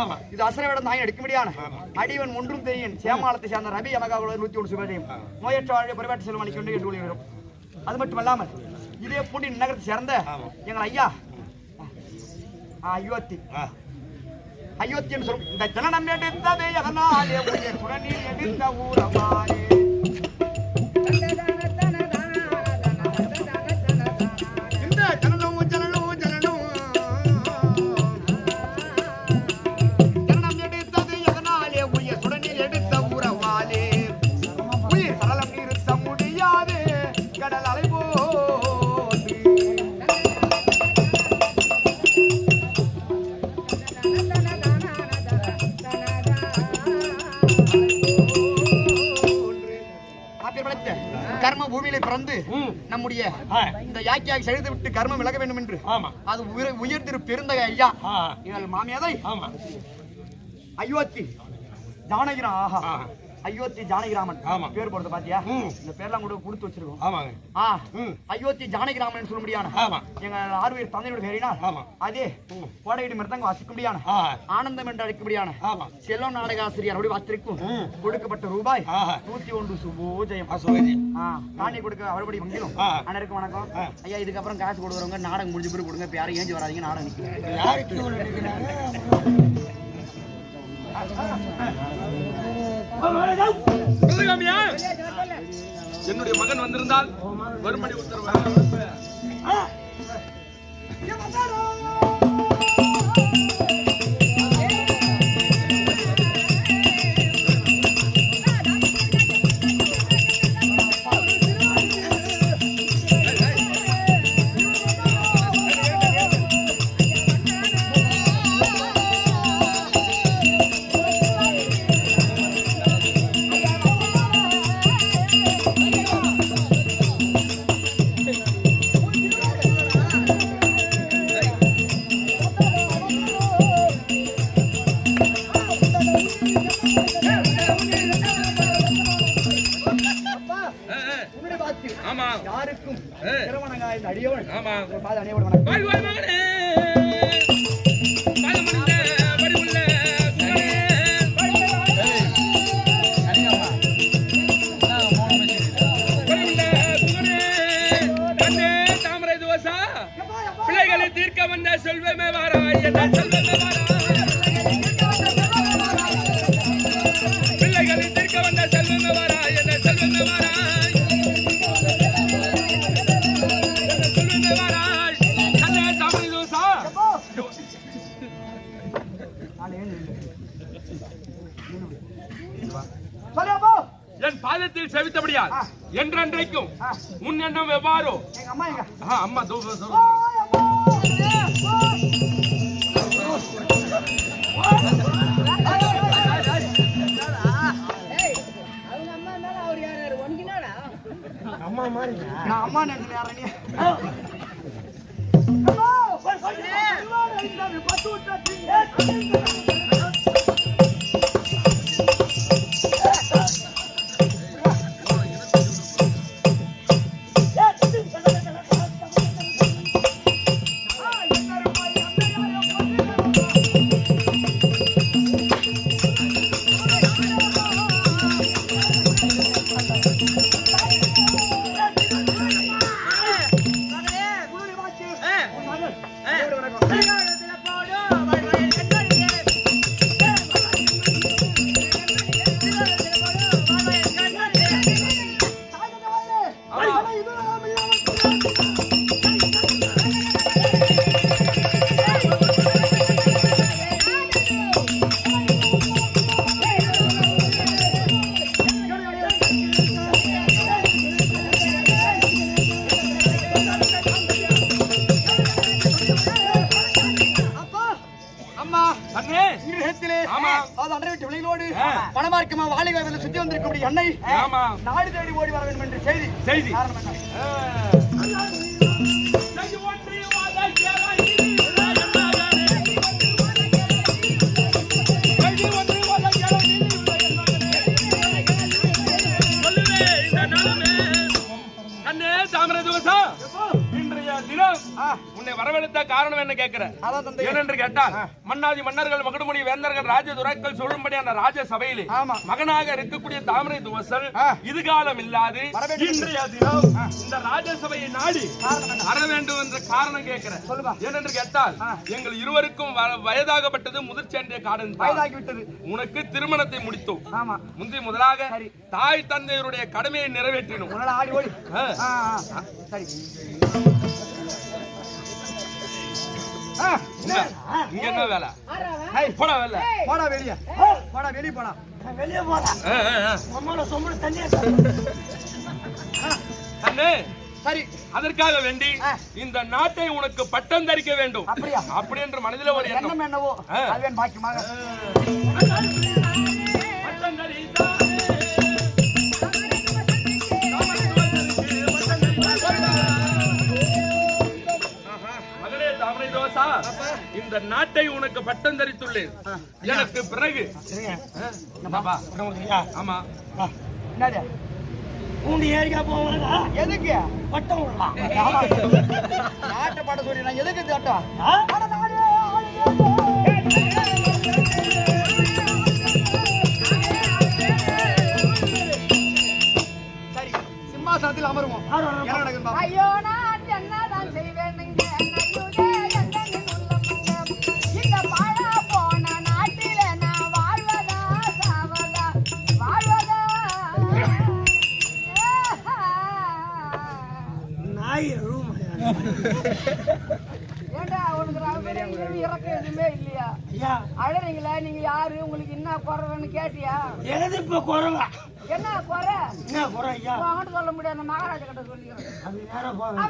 ஆமா. இது எடுக்க முடியாது ஆமா. அடிவன் ஒன்றும் தெரியும் சேமாலத்தை சேர்ந்த ரவி அமகாவோட நூத்தி ஒன்று சுபதையும். நோயற்ற வாழ்க்கை பரிவாட்டு செல்வம் வேண்டும் என்று வரும் அது மட்டும் அல்லாமல் இதே பூண்டி நகரத்தை சேர்ந்த. எங்கள் ஐயா அயோத்தி அயோத்தி என்று சொல்லும் இந்த ஜனனம் எடுத்ததே சுடநீர் எடுத்த ஊரமாலே நம்முடைய இந்த யாக்கியாக செழுது விட்டு கர்மம் விலக வேண்டும் என்று. அது உயர் உயர்திரு பெருந்தகை ஐயா. இவள் மாமியாதை அயோத்தி ஜானகிராம் ஆஹா. அயோத்தி ஜானகிராமன். பேர் போடுறது பாத்தியா. இந்த பேர்லாம் கூட கொடுத்து வச்சிருக்கோம். ஆமாங்க. அயோத்தி ஜானகிராமன் சொல்ல முடியான ஆமா. எங்க ஆறுவீர் தந்தையோட பேரினால் ஆமா. அதே கோடையிடு மிருதங்க வாசிக்க முடியான ஆ. ஆனந்தம் என்று அழைக்கக்கூடியான ஆமா. செல்வம் நாடக ஆசிரியர் அப்படி வாசித்திருக்கும். ம். கொடுக்கப்பட்ட ரூபாய் நூத்தி ஒன்று சுபோஜயம். தானி கொடுக்க அவர்படி வங்கிலும். அண்ணருக்கு வணக்கம். ஐயா இதுக்கப்புறம் காசு கொடுக்குறவங்க நாடகம் முடிஞ்ச பிறகு கொடுங்க. இப்ப யாரும் ஏஞ்சி வராதீங்க நாடகம் நிற்கும். என்னுடைய மகன் வந்திருந்தால் வரும்படி உத்தரவு. அடியவன் ஆமா. பாத வாய் மகனே. பிள்ளைகளை தீர்க்க வந்த செல்வமே வாராய். என்ன செல்வமே? என் பாதத்தில் செவித்தபடியால். என்றென்றைக்கும் முன் எண்ணம் எவ்வாறோ. எங்க அம்மா அம்மா அப்பா. நான் அம்மா நினைச்சு நாடு தேடி ஓடி வர வேண்டும் என்ற செய்தி. செய்தி. காரணம் என்ன? செய்தி காரணம் என்ன கேட்கிற அதான் தந்தை ஏனென்று கேட்டால் மன்னாதி மன்னர்கள் மகுடுமுடி வேந்தர்கள் ராஜ துரைக்கள் சொல்லும்படியான ராஜ சபையிலே. மகனாக இருக்கக்கூடிய தாமரை துவசல். இதுகாலம் இல்லாது. இன்றைய தினம் இந்த ராஜசபையை நாடி காரணம்? வர வேண்டும் என்ற காரணம் கேட்கிறேன். ஏனென்று கேட்டால். எங்கள் இருவருக்கும் வயதாகப்பட்டது முதிர்ச்சென்றிய காரணம் வயதாகி விட்டது உனக்கு திருமணத்தை முடித்தோம் ஆமா முந்தி முதலாக. தாய் தந்தையருடைய கடமையை நிறைவேற்றினோம் இங்க என்ன வேலை? ஹை, போடா வேலை. போடா வெளிய. போடா வெளிய போடா. வெளியே ஆ. அம்மாவோட சொம்பு தண்ணியை கண்ணு சரி. அதற்காக வேண்டி. இந்த நாட்டை உனக்கு பட்டம் தரிக்க வேண்டும். அப்படியா? அப்படி என்று மனதில் ஒரு எண்ணம். என்னவோ? பாக்கியமாக. இந்த நாட்டை உனக்கு பட்டம் தரித்துள்ளேன். எனக்கு பிறகு? ஆமா. எதுக்கு? பட்டம் விடலாம். ஆமா. நாட்டை பாட சொல்லி நான் எதுக்கு தட்டம்? சரி சிம்மாசனத்தில் அமருவோம். ஐயோ நான் குறவா என்ன குறை என்ன குறை ஐயா? அவன்கிட்ட சொல்ல முடியாது மகாராஜா கிட்ட சொல்லிக்கிறேன் அது நேரம் போவேன்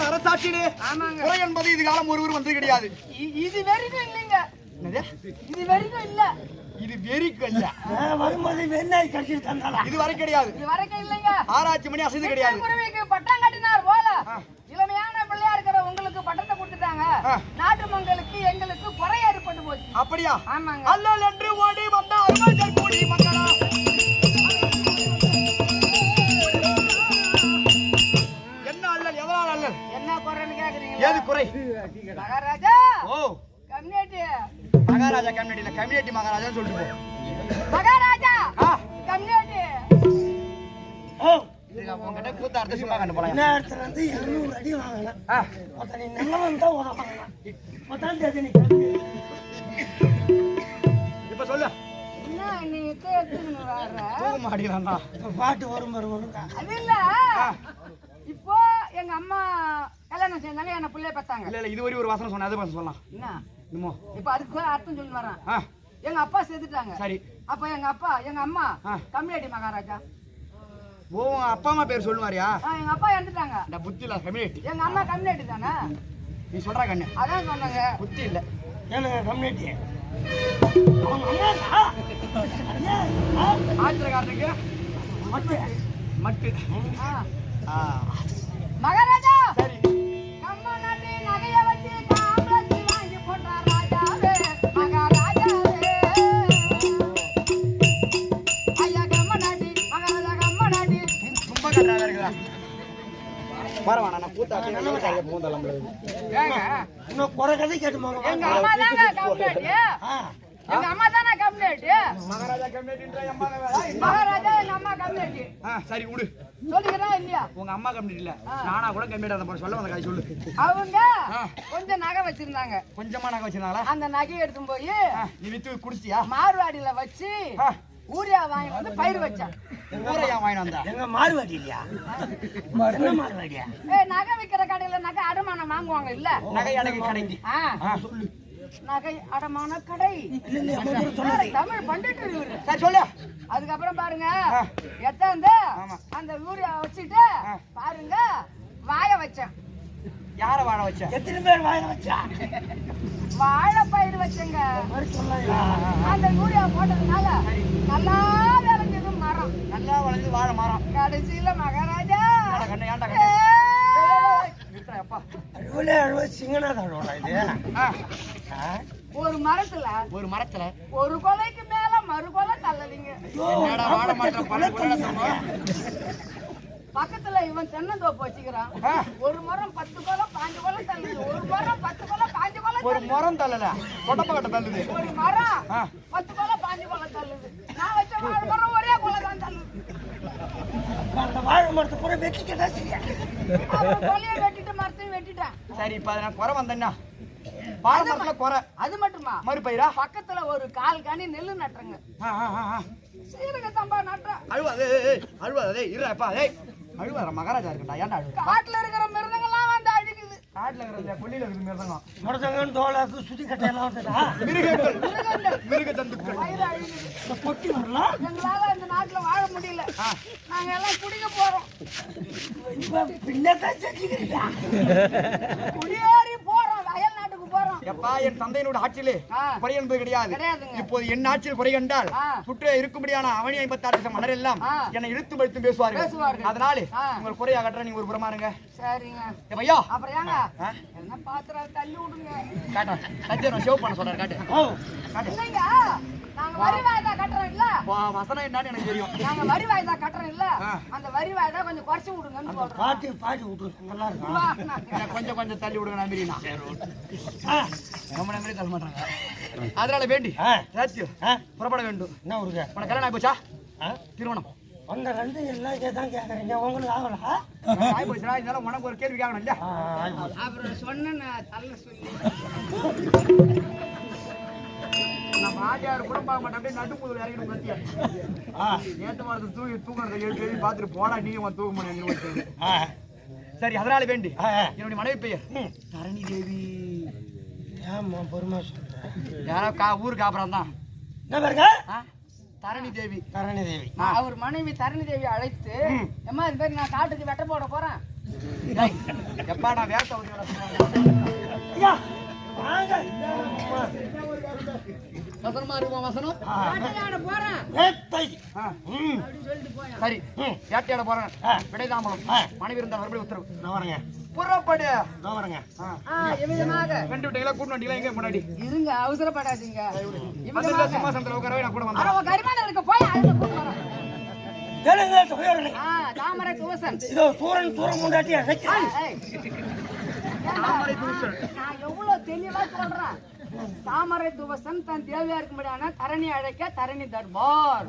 தந்தையார் அரசாட்சியிலே? ஆமாங்க. குறை என்பது இது காலம் ஒருவர் வந்தது கிடையாது. இது வரைக்கும் இல்லைங்க? இது வரைக்கும் இல்ல. இது வெறிக்கு அல்ல நான் வரும்போது வெண்ணாய் கடிச்சிட்டு தந்தாளா? இது வரை கிடையாது. இது வரைக்கும் இல்லைங்க. ஆராய்ச்சி மணி அசைது கிடையாது. குருவிக்கு பட்டம் கட்டினார் போல. இளமையான பிள்ளையா இருக்கிற உங்களுக்கு பட்டத்தை கொடுத்துட்டாங்க. நாட்டு மக்களுக்கு எங்களுக்கு குறை ஏற்பட்டு போச்சு. அப்படியா? ஆமாங்க. அல்லல் என்று ஓடி வந்த மகாராஜா! ஓ! கம்யூனிட்டி! மகாராஜா கம்யூனிட்டில கம்யூனிட்டி மகாராஜான்னு சொல்லிட்டு போ. மகாராஜா! ஆ. கம்யூனிட்டி! ஓ! இது உங்ககிட்ட கூத்தாடுறது சும்மா கண்டு போலாம். இடத்துல இருந்து இருநூறு அடி ஆ, ஒருத்தன் நீ நல்லவன் தான் உதவாங்க பத்தாம் தேதி நீ. இப்ப சொல்லு. பாட்டு வரும் வரும் இல்ல. இப்போ எங்க அம்மா கல்யாணம் செஞ்சாங்க என்ன பிள்ளைய பார்த்தாங்க. இல்ல இல்ல இது வரையும் ஒரு வாசனை சொன்ன அது வாசனை சொல்லலாம். என்ன? இன்னுமோ இப்ப அதுக்கு அர்த்தம் சொல்லி வரேன். ஆ. எங்க அப்பா செத்துட்டாங்க. சரி. அப்ப எங்க அப்பா எங்க அம்மா ஆ. கம்யூனிட்டி மகாராஜா. ஓ அப்பா அம்மா பேர் சொல்லுவாரியா? ஆ, எங்க அப்பா இறந்துட்டாங்க. இந்த புத்தி இல்ல கம்யூனிட்டி எங்க அம்மா கம்யூனிட்டி தானே? நீ சொல்றா கண்ணு. அதான் சொன்னாங்க. புத்தி இல்ல. ஏனுங்க கம்யூனிட்டி? ஆத்திரக்காரனுக்கு. மட்டு. ஆ. மகாராஜா! பரவாயில்ல நான் கூத்தாட்டி பூந்தலம் ஏங்க இன்னும் குறை கதை கேட்டு போங்க. எங்க அம்மா தானே கம்யூனிட்டி ஆ. எங்க அம்மா தானே கம்யூனிட்டி மகாராஜா அம்மா எங்க அம்மா ஆ சரி விடு. சொல்லிக்கிறா இல்லையா? உங்க அம்மா கம்யூனிட்டி இல்ல. நானா கூட கம்யூனிட்டி அதை போட சொல்ல வந்த கதை சொல்லு. அவங்க ஆ. கொஞ்சம் நகை வச்சிருந்தாங்க. கொஞ்சமா நகை வச்சிருந்தாங்களா? அந்த நகையை எடுத்து போய் நீ வித்து குடிச்சியா? மார்வாடியில வச்சு ஆ, ஊரியா வாங்கி வந்து பயிர் வச்சான் ஊரையா வாங்கிட்டு வந்தா. எங்க மாறுவாடி இல்லையா? என்ன மாறுவாடியா ஏய் நகை விக்கிற கடையில நகை அடமானம் வாங்குவாங்க இல்ல? நகை அடகு கடைக்கு. சொல்லு. நகை அடமான கடை. தமிழ் பண்டிட்டு சரி சொல்லு. அதுக்கப்புறம் பாருங்க. எத்தாந்து. அந்த ஊரியா வச்சுட்டு. பாருங்க வாய வச்சேன். யார வாழ வச்ச? எத்தனை பேர் வாய வச்சா? வாழைப்பயிர் வச்சேங்க. மாதிரி சொன்னாங்க அந்த யூரியா போட்டதுனால நல்லா விளைஞ்சது மரம். நல்லா வளர்ந்து வாழ மரம். கடைசியில மகாராஜா? ஒரு மரத்துல ஒரு மரத்துல? ஒரு கொலைக்கு மேல மறு கொலை தள்ளலிங்க பக்கத்துல இவன் தென்னந்தோப்பு வச்சுக்கிறான். ஒரு மரம் பத்து கொலை பாஞ்சு கொலை தள்ளுது. ஒரு மரம் பத்து கொலை பாஞ்சு கொலை ஒரு. மரம் தள்ளல. கொட்டப்ப கட்ட தள்ளுது. ஒரு மரம். பத்து கொலை பாஞ்சு கொலை தள்ளுது. நான் வச்ச வாழை மரம் ஒரே கொலை தான் தள்ளுது. அந்த வாழை மரத்தை பூரா வெட்டிக்கதா சரியா? கொலையை வெட்டிட்டு மரத்தையும் வெட்டிட்டேன். சரி இப்ப அது நான் குறை வந்தேன்னா? வாழை மரத்துல குறை. அது மட்டுமா? மறுபயிரா பக்கத்துல ஒரு கால் கனி நெல்லு நட்டுறங்க. ஆ, ஆ, ஆ, ஆ. சீரக சம்பா நட்டுறேன். அழுவாதே அழுவாதே இருப்பா ஏய். அழுவார மகாராஜா இருக்கட்டா ஏன்டா அழுவ காட்டுல இருக்கிற மிருகங்கள்லாம் வந்து அழுகுது. காட்டுல இருக்கிற கொல்லியில இருக்கிற மிருதங்கம் முடத்தங்கன்னு தோலாக்கு சுத்தி கட்டையெல்லாம் வந்ததா மிருகங்கள். மிருகங்கள். மிருக அழுகுது. இந்த பொட்டி வரலாம் எங்களால இந்த நாட்டுல வாழ முடியல. நாங்க எல்லாம் குடிக்க போறோம். பின்னதான் செஞ்சுக்கிறீங்க குடியேறி போறோம் வயல் நாட்டுக்கு போறோம் எப்பா என் தந்தையினோட ஆட்சியிலே. குறை என்பது கிடையாது. இப்போது என் ஆட்சியில் குறை கண்டால். சுற்று இருக்கும்படியான அவனி ஐம்பத்தாறு லட்சம் மன்னர் எல்லாம். என்னை இழுத்து படுத்தும் பேசுவார்கள். அதனாலே. உங்கள் குறை அகற்ற நீங்க ஒரு புறமா இருங்க பையா அப்புறம் ஏங்க ஆ? என்ன பாத்திரம் தள்ளி விடுங்க காட்டுறேன் சத்தியம் சேவ் பண்ண சொல்றேன் காட்டு காட்டு நாங்க வரி வாய்தா கட்டுறோம் இல்ல வா, வசனம் என்னன்னு எனக்கு தெரியும். நாங்க வரி வாய்தா கட்டுறோம் இல்ல. அந்த வரி வாய்தா கொஞ்சம் குறைச்சு விடுங்கன்னு சொல்றோம். பாட்டி பாட்டி விட்டு நல்லா இருக்கும் கொஞ்சம் கொஞ்சம் தள்ளி விடுங்க நம்பினா ஆ, ரொம்ப நம்பி தள்ள மாட்டாங்க. அதனால வேண்டி ஆ, புறப்பட வேண்டும். என்ன ஊருங்க உனக்கு கல்யாணம் ஆகி போச்சா ஆ? திருமணம். வந்த ரெண்டு எல்லாம் இதான் கேட்குறீங்க உங்களுக்கு ஆகலா? ஆகி போச்சுடா இருந்தாலும் உனக்கு ஒரு கேள்வி கேட்கணும் ஆயிப்போச்சு. அப்புறம் சொன்ன தள்ள சொல்லி. நம்ம ஆட்டியார் குடும்பம் அப்படியே நடுமுதல் இறங்கிடும் கத்தியா ஆ, நேற்று மாதிரி தூங்கி தூங்கினதை எழுதி எழுதி பார்த்துட்டு போடா நீ உன் தூக்க முடியும் ஆ, சரி அதனால வேண்டி. என்னுடைய மனைவி பெயர். தரணி தேவி. ஏம்மா பொறுமை யாரோ கா ஊர் காப்புறம் தான். என்ன பாருங்க? தரணி தேவி. தரணி தேவி. அவர் மனைவி தரணி தேவி அழைத்து எம்மா இது மாதிரி நான் காட்டுக்கு வெட்ட போட போறேன். எப்பா நான் வேட்டை வசனமா இருக்குமா வசனம்? சரி ம். வேட்டையாட போறேன். ஆ. மனைவி இருந்தால் மறுபடியும் உத்தரவு. இதோ வரேங்க புறப்படு. வரேங்க கூட்டு எங்க முன்னாடி? இருங்க அவசரப்படாதீங்க. இவ்விதமாக சிம்மாசனத்துல உட்காரவே நான் கூட வந்தேன். கரிமான இருக்க போய் அழுத கூட்டு வரேன் தாமரை இதோ சூரன் சூரன் முண்டாட்டி நான் எவ்வளவு தெளிவா சொல்றேன். தாமரை துவசன் தன் தேவையா இருக்கும்படியான தரணி அழைக்க தரணி தர்பார்.